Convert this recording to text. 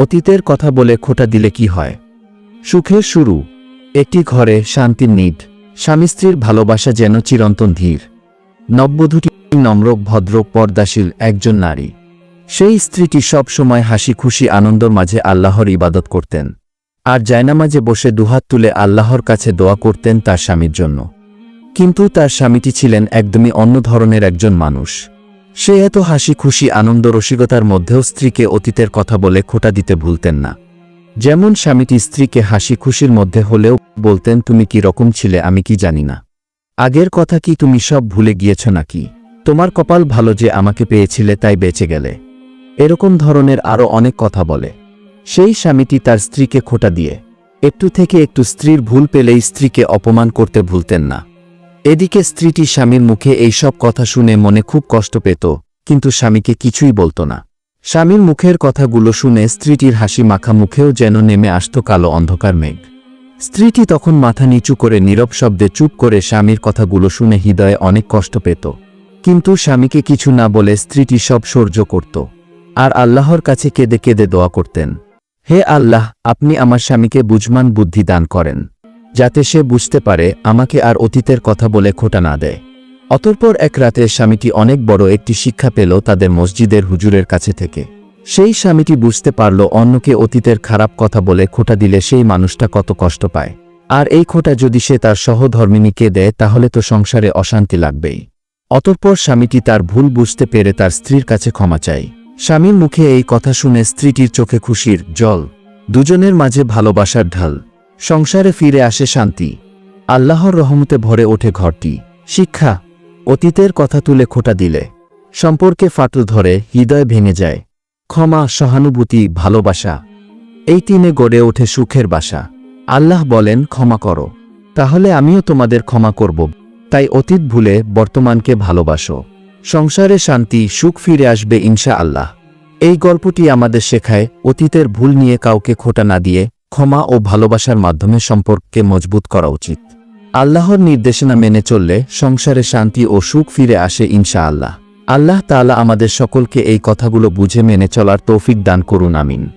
অতীতের কথা বলে খোটা দিলে কি হয়? সুখের শুরু, একটি ঘরে শান্তির নিড স্বামী স্ত্রীর ভালোবাসা যেন চিরন্তন ধীর। নববধূটি নম্র, ভদ্র, পর্দাশীল একজন নারী। সেই স্ত্রীটি সব সময় হাসি, খুশি, আনন্দর মাঝে আল্লাহর ইবাদত করতেন। আর জায়নামাজে বসে দুহাত তুলে আল্লাহর কাছে দোয়া করতেন তার স্বামীর জন্য। কিন্তু তার স্বামীটি ছিলেন একদমই অন্য ধরনের একজন মানুষ। সে এত হাসি খুশি আনন্দ রসিকতার মধ্যেও স্ত্রীকে অতীতের কথা বলে খোটা দিতে ভুলতেন না। যেমন স্বামীটি স্ত্রীকে হাসি খুশির মধ্যে হলেও বলতেন, তুমি কি রকম ছিলে, আমি কি জানি না। আগের কথা কি তুমি সব ভুলে গিয়েছ নাকি? তোমার কপাল ভালো যে আমাকে পেয়েছিলে, তাই বেঁচে গেলে। এরকম ধরনের আরও অনেক কথা বলে। সেই স্বামীটি তার স্ত্রীকে খোটা দিয়ে, একটু থেকে একটু স্ত্রীর ভুল পেলেই স্ত্রীকে অপমান করতে ভুলতেন না। এদিকে স্ত্রীটি স্বামীর মুখে এই সব কথা শুনে মনে খুব কষ্ট পেত, কিন্তু স্বামীকে কিছুই বলতো না। স্বামীর মুখের কথাগুলো শুনে স্ত্রীটির হাসি মাখা মুখেও যেন নেমে আসত কালো অন্ধকার মেঘ। স্ত্রীটি তখন মাথা নিচু করে নীরব শব্দে চুপ করে স্বামীর কথাগুলো শুনে হৃদয়ে অনেক কষ্ট পেত। কিন্তু স্বামীকে কিছু না বলে স্ত্রীটি সব সহ্য করত। আর আল্লাহর কাছে কেঁদে কেঁদে দোয়া করতেন, হে আল্লাহ, আপনি আমার স্বামীকে বুঝমান বুদ্ধি দান করেন। যাতে সে বুঝতে পারে আমাকে আর অতীতের কথা বলে খোটা না দেয়। অতঃপর এক রাতে স্বামীটি অনেক বড় একটি শিক্ষা পেল তাদের মসজিদের হুজুরের কাছে থেকে। সেই স্বামীটি বুঝতে পারল অন্যকে অতীতের খারাপ কথা বলে খোটা দিলে সেই মানুষটা কত কষ্ট পায়। আর এই খোটা যদি সে তার সহধর্মিনীকে দেয়, তাহলে তো সংসারে অশান্তি লাগবেই। অতঃপর স্বামীটি তার ভুল বুঝতে পেরে তার স্ত্রীর কাছে ক্ষমা চাই স্বামীর মুখে এই কথা শুনে স্ত্রীটির চোখে খুশির জল। দুজনের মাঝে ভালোবাসার ঢাল। সংসারে ফিরে আসে শান্তি। আল্লাহর রহমতে ভরে ওঠে ঘরটি। শিক্ষা, অতীতের কথা তুলে খোটা দিলে। সম্পর্কে ফাটল ধরে হৃদয় ভেঙে যায়। ক্ষমা, সহানুভূতি, ভালোবাসা, এই তিনে গড়ে ওঠে সুখের বাসা। আল্লাহ বলেন, ক্ষমা করো। তাহলে আমিও তোমাদের ক্ষমা করব। তাই অতীত ভুলে বর্তমানকে ভালোবাসো। সংসারে শান্তি, সুখ ফিরে আসবে ইনশা আল্লাহ এই গল্পটি আমাদের শেখায় অতীতের ভুল নিয়ে কাউকে খোটা না দিয়ে ক্ষমা ও ভালোবাসার মাধ্যমে সম্পর্ককে মজবুত করা উচিত। আল্লাহর নির্দেশনা মেনে চললে সংসারে শান্তি ও সুখ ফিরে আসে ইনশা আল্লাহ আল্লাহ তালা আমাদের সকলকে এই কথাগুলো বুঝে মেনে চলার তৌফিক দান করুন, আমিন।